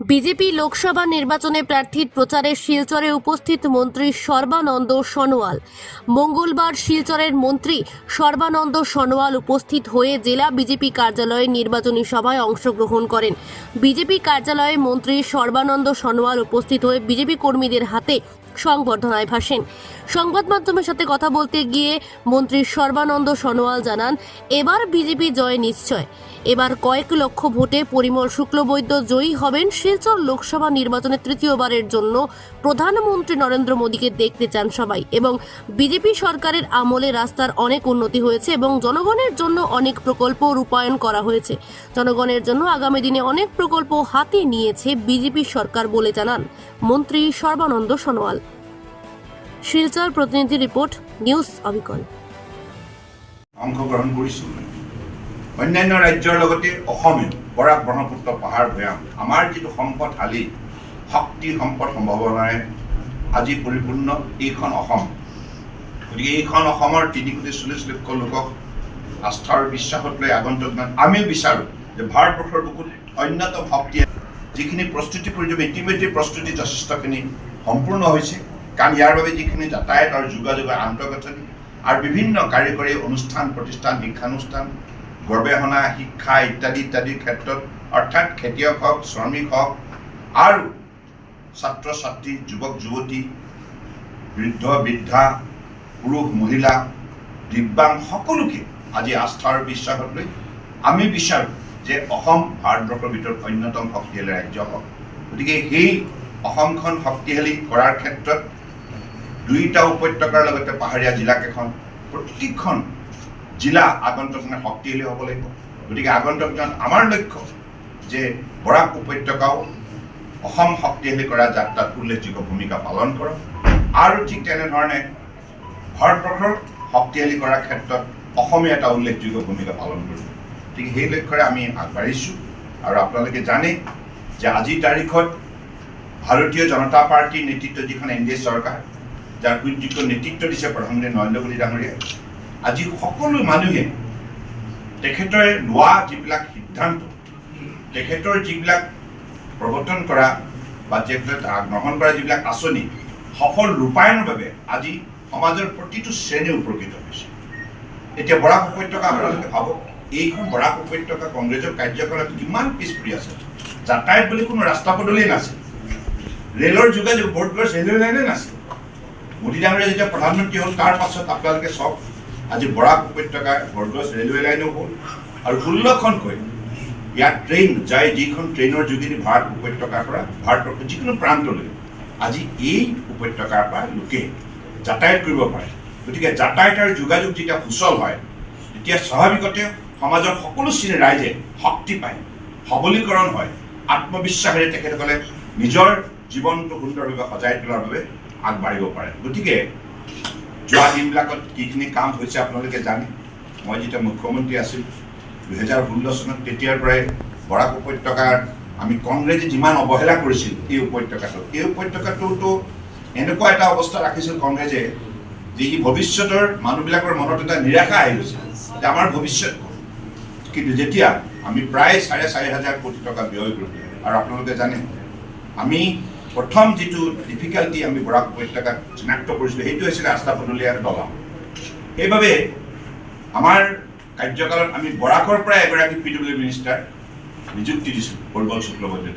BJP Lok Sabha নির্বাচনে প্রার্থীর প্রচারে শিলচরে উপস্থিত মন্ত্রী সর্বানন্দ সনোয়াল। মঙ্গলবার শিলচরের মন্ত্রী সর্বানন্দ সনোয়াল উপস্থিত হয়ে জেলা বিজেপি কার্যালয়ে নির্বাচনী সভায় অংশগ্রহণ করেন। বিজেপি কার্যালয়ে মন্ত্রী সর্বানন্দ সনোয়াল উপস্থিত হয়ে বিজেপি কর্মীদের হাতে সংবর্ধনায় ভাসেন। সংবাদ মাধ্যমের সাথে কথা বলতে গিয়ে মন্ত্রী সর্বানন্দ সনোয়াল জানান, এবার বিজেপি জয় নিশ্চয়। এবার কয়েক লক্ষ ভোটে পরিমল শুক্লবৈদ্য জয়ী হবেন শিলচর লোকসভা নির্বাচনে তৃতীয়বারের জন্য প্রধানমন্ত্রী নরেন্দ্র মোদীকে দেখতে চান সবাই এবং বিজেপি সরকারের আমলে রাস্তার অনেক উন্নতি হয়েছে এবং জনগণের জন্য অনেক প্রকল্প রূপায়ণ করা হয়েছে। জনগণের জন্য আগামী দিনে অনেক প্রকল্প হাতে নিয়েছে বিজেপি সরকার বলে জানান মন্ত্রী সর্বানন্দ সনোয়াল। শিলচর প্রতিনিধি রিপোর্ট, নিউজ অবিকল। অংশগ্ৰহণ কৰিছোঁ। অন্যান্য ৰাজ্যৰ লগতে অসমেও বৰাক ব্ৰহ্মপুত্ৰ পাহাৰ ভৈয়াম আমাৰ যিটো সম্পদশালী শক্তি সম্পদ সম্ভাৱনাৰে আজি পৰিপূৰ্ণ এইখন অসম। গতিকে এইখন অসমৰ তিনি কোটি চল্লিছ লক্ষ লোকক আস্থা আৰু বিশ্বাসত লৈ আগন্তুক আমিও বিচাৰোঁ যে ভাৰতবৰ্ষৰ বুকুত অন্যতম শক্তিয়ে যিখিনি প্ৰস্তুতি প্ৰয়োজন, ইতিমধ্যে প্ৰস্তুতি যথেষ্টখিনি সম্পূৰ্ণ হৈছে। কাৰণ ইয়াৰ বাবে যিখিনি যাতায়াত আৰু যোগাযোগৰ আন্তঃগাঁথনি আৰু বিভিন্ন কাৰিকৰী অনুষ্ঠান প্ৰতিষ্ঠান শিক্ষানুষ্ঠান গৱেষণা শিক্ষা ইত্যাদি ইত্যাদিৰ ক্ষেত্ৰত অৰ্থাৎ খেতিয়ক হওক শ্ৰমিক হওক আৰু ছাত্ৰ ছাত্ৰী যুৱক যুৱতী বৃদ্ধ বৃদ্ধা পুৰুষ মহিলা দিব্যাং সকলোকে আজি আস্থা আৰু বিশ্বাসত লৈ আমি বিচাৰোঁ যে অসম ভাৰতবৰ্ষৰ ভিতৰত অন্যতম শক্তিশালী ৰাজ্য হওক। গতিকে সেই অসমখন শক্তিশালী কৰাৰ ক্ষেত্ৰত দুয়োটা উপত্যকাৰ লগতে পাহাৰীয়া জিলাকেইখন প্ৰত্যেকখন জিলা আগন্তুক দিনত শক্তিশালী হ'ব লাগিব। গতিকে আগন্তুক দিনত আমাৰ লক্ষ্য যে বৰাক উপত্যকাও অসম শক্তিশালী কৰা যাত্ৰাত উল্লেখযোগ্য ভূমিকা পালন কৰক। আৰু ঠিক তেনেধৰণে ভাৰতবৰ্ষৰ শক্তিশালী কৰাৰ ক্ষেত্ৰত অসমে এটা উল্লেখযোগ্য ভূমিকা পালন কৰিব। গতিকে সেই লক্ষ্যৰে আমি আগবাঢ়িছোঁ। আৰু আপোনালোকে জানে যে আজিৰ তাৰিখত ভাৰতীয় জনতা পাৰ্টীৰ নেতৃত্বত যিখন এন ডি এ চৰকাৰ যাৰ সুযোগ্য নেতৃত্ব দিছে প্ৰধানমন্ত্ৰী নৰেন্দ্ৰ মোদী ডাঙৰীয়াই, আজি সকলো মানুহে তেখেতৰ লোৱা যিবিলাক সিদ্ধান্ত, তেখেতৰ যিবিলাক প্ৰৱৰ্তন কৰা বা তেখেতে গ্ৰহণ কৰা যিবিলাক আঁচনি, সফল ৰূপায়ণৰ বাবে আজি সমাজৰ প্ৰতিটো শ্ৰেণী উপকৃত হৈছে। এতিয়া বৰাক উপত্যকা আপোনালোকে ভাবক এইখন বৰাক উপত্যকা কংগ্ৰেছৰ কাৰ্যকলাপ কিমান পিছ পৰি আছে? যাতায়াত বুলি কোনো ৰাস্তা পদূলিয়ে নাছিল। ৰেলৰ যোগাযোগ বৰ্ডগছ ৰেলৱে লাইনে নাছিল? মোদী ডাঙৰীয়া যেতিয়া প্ৰধানমন্ত্ৰী হ'ল, তাৰ পাছত আপোনালোকে চাওক আজি বৰাক উপত্যকাৰ বৰগছ ৰেলৱে লাইনো হ'ল আৰু ষোল্লখনকৈ ইয়াত ট্ৰেইন যায়, যিখন ট্ৰেইনৰ যোগেদি ভাৰত উপত্যকাৰ পৰা, ভাৰতবৰ্ষৰ যিকোনো প্ৰান্তলৈ আজি এই উপত্যকাৰ পৰা লোকে যাতায়াত কৰিব পাৰে। গতিকে যাতায়াত আৰু যোগাযোগ যেতিয়া সুচল হয়, তেতিয়া স্বাভাৱিকতে সমাজৰ সকলো শ্ৰেণীৰ ৰাইজে শক্তি পায়, সবলীকৰণ হয়, আত্মবিশ্বাসেৰে তেখেতসকলে নিজৰ জীৱনটো সুন্দৰভাৱে সজাই তোলাৰ বাবে আগবাঢ়িব পাৰে গতিকে, যোৱা দিনবিলাকত কিখিনি কাম হৈছে আপোনালোকে জানে মই যেতিয়া মুখ্যমন্ত্ৰী আছিলোঁ, দুহেজাৰ ষোল্ল চনত তেতিয়াৰ পৰাই বৰাক উপত্যকাৰ, আমি কংগ্ৰেছে যিমান অৱহেলা কৰিছিল এই উপত্যকাটোত, এই উপত্যকাটোতো এনেকুৱা এটা অৱস্থা ৰাখিছিল কংগ্ৰেছে, যে ই ভৱিষ্যতৰ মানুহবিলাকৰ মনত এটা নিৰাশা আহি গৈছিল যে আমাৰ ভৱিষ্যত? কিন্তু যেতিয়া আমি প্ৰায় চাৰে চাৰি হাজাৰ কোটি টকা ব্যয় কৰিলোঁ, আৰু আপোনালোকে জানে, আমি প্ৰথম যিটো ডিফিকাল্টি আমি বৰাক উপত্যকাত চিনাক্ত কৰিছিলোঁ, সেইটো হৈছিলে ৰাস্তা পদূলি আৰু দলং সেইবাবে আমাৰ কাৰ্যকালত আমি বৰাকৰ পৰা এগৰাকী পি ডব্লিউ মিনিষ্টাৰ নিযুক্তি দিছিলোঁ পৰিমল শুক্লবৈদ্য